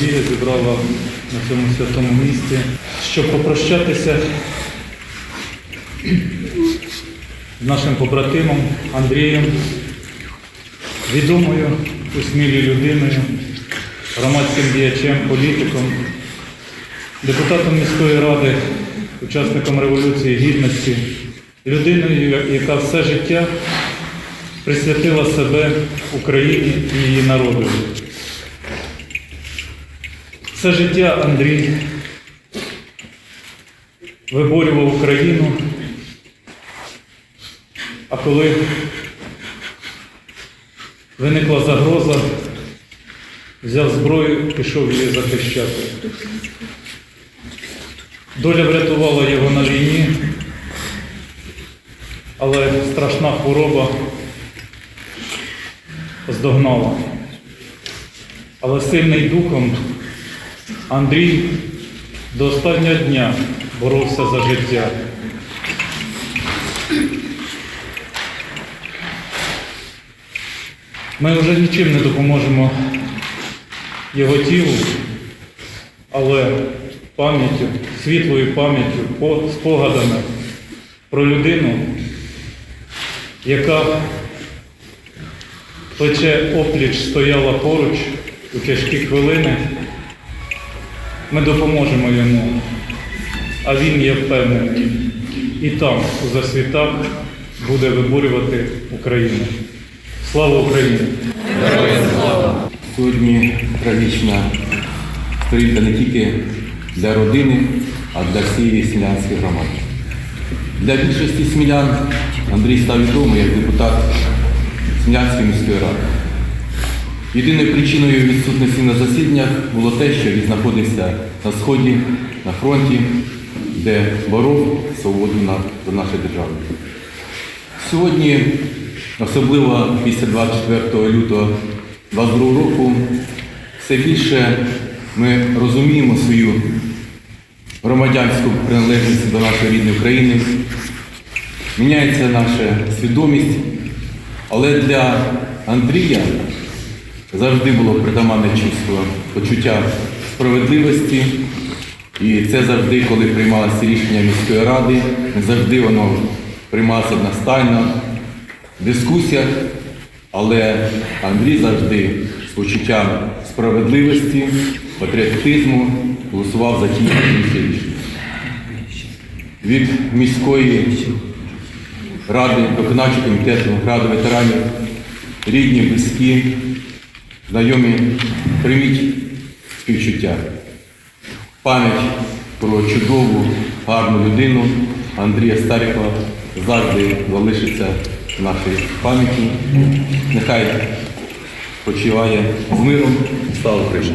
подія зібрала на цьому святому місці, щоб попрощатися з нашим побратимом Андрієм, відомою у Смілі людиною, громадським діячем, політиком, депутатом міської ради, учасником Революції Гідності, людиною, яка все життя присвятила себе Україні і її народу. Все життя Андрій виборював Україну, а коли виникла загроза, взяв зброю, пішов її захищати. Доля врятувала його на війні, але страшна хвороба здогнала. Але сильний духом Андрій до останнього дня боровся за життя. Ми вже нічим не допоможемо його тілу, але пам'яттю, світлою пам'яттю, спогадами про людину, яка плече опліч стояла поруч у тяжкі хвилини, ми допоможемо йому, а він є впевнений. І там, у засвітах, буде виборювати Україну. Слава Україні! Сьогодні трагічна сторінка не тільки для родини, а для всієї селянської громади. Для більшості смілян Андрій став відомий як депутат Смілянської міської ради. Єдиною причиною відсутності на засіданнях було те, що він знаходився на сході, на фронті, де боров свободу на, за нашу державу. Сьогодні, особливо після 24 лютого 22 року, все більше ми розуміємо свою громадянську приналежність до нашої рідної країни, міняється наша свідомість, але для Андрія завжди було притаманне чувство почуття справедливості. І це завжди, коли приймалося рішення міської ради, завжди воно приймалося одностайно, в дискусіях, але Андрій завжди з почуттям справедливості, патріотизму голосував за ті рішення. Від міської ради, виконавчого комітету, ради ветеранів, рідні, близькі, знайомі, прийміть співчуття. Пам'ять про чудову, гарну людину Андрія Старікова завжди залишиться в нашій пам'яті. Нехай почуває з миром. Слава Україні!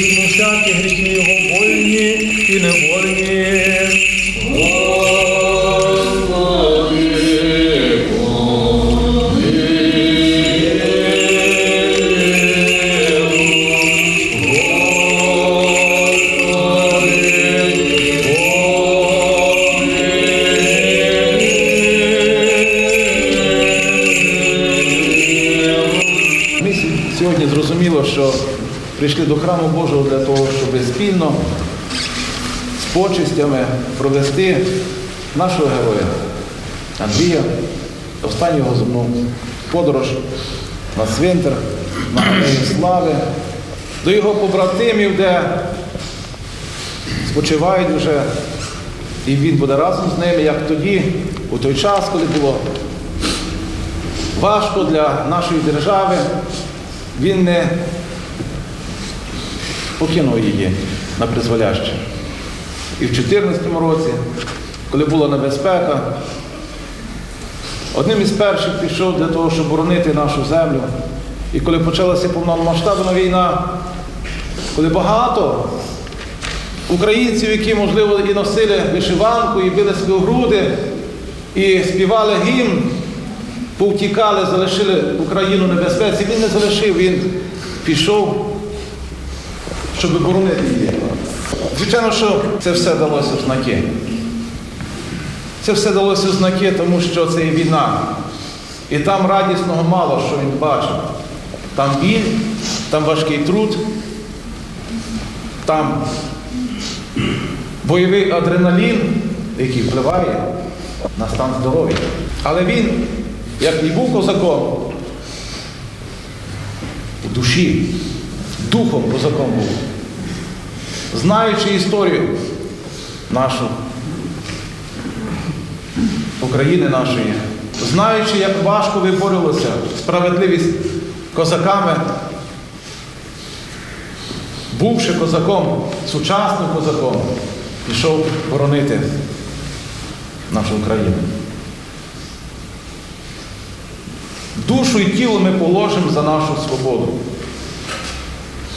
Йому всякі гріхи його вольні і невольні. Зрозуміло, що прийшли до храму Божого для того, щоб спільно з почистями провести нашого героя Андрія, останнього земну подорож на цвинтар, на слави, до його побратимів, де спочивають вже, і він буде разом з ними, як тоді, у той час, коли було важко для нашої держави. Він не покинув її на призволяще. І в 2014 році, коли була небезпека, одним із перших пішов для того, щоб боронити нашу землю. І коли почалася повномасштабна війна, коли багато українців, які, можливо, і носили вишиванку, і били в груди, і співали гімн, повтікали, залишили Україну в небезпеці. Він не залишив, він пішов, щоб боронити її. Звичайно, що це все далося в знаки. Це все далося в знаки, тому що це є війна. І там радісного мало, що він бачив. Там біль, там важкий труд, там бойовий адреналін, який впливає на стан здоров'я. Але він, як і був козаком, у душі, духом козаком був, знаючи історію нашу, України нашої, знаючи, як важко виборювалася справедливість козаками, бувши козаком, сучасним козаком, пішов боронити нашу Україну. Душу і тіло ми положимо за нашу свободу.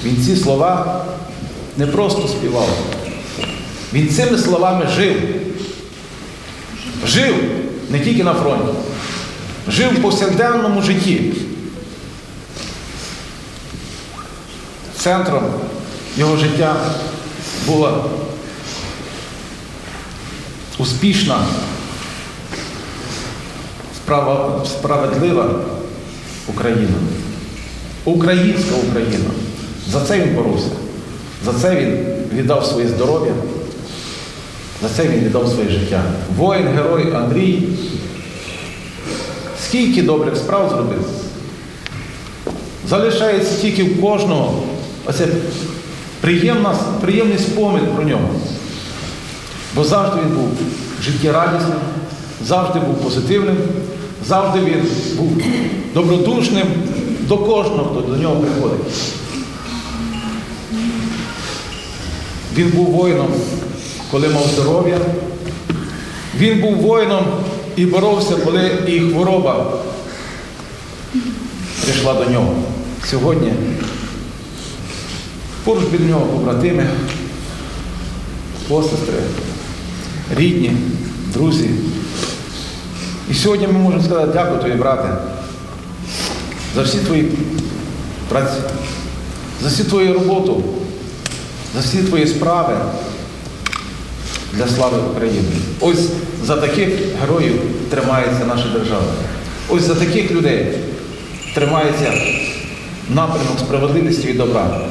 Він ці слова не просто співав. Він цими словами жив. Жив не тільки на фронті, жив в повсякденному житті. Центром його життя була успішна, справа- справедлива Україна. Українська Україна. За це він боровся. За це він віддав своє здоров'я. За це він віддав своє життя. Воїн, герой Андрій. Скільки добрих справ зробив. Залишається тільки в кожного оце приємна, приємний спомин про нього. Бо завжди він був життєрадісним, завжди був позитивним, завжди він був добродушним до кожного, хто до нього приходить. Він був воїном, коли мав здоров'я. Він був воїном і боровся, коли і хвороба прийшла до нього. Сьогодні поруч від нього побратими, посестри, рідні, друзі. І сьогодні ми можемо сказати дякую тобі, брате, за всі твої праці, за всю твою роботу, за всі твої справи для слави України. Ось за таких героїв тримається наша держава. Ось за таких людей тримається напрямок справедливості і добра.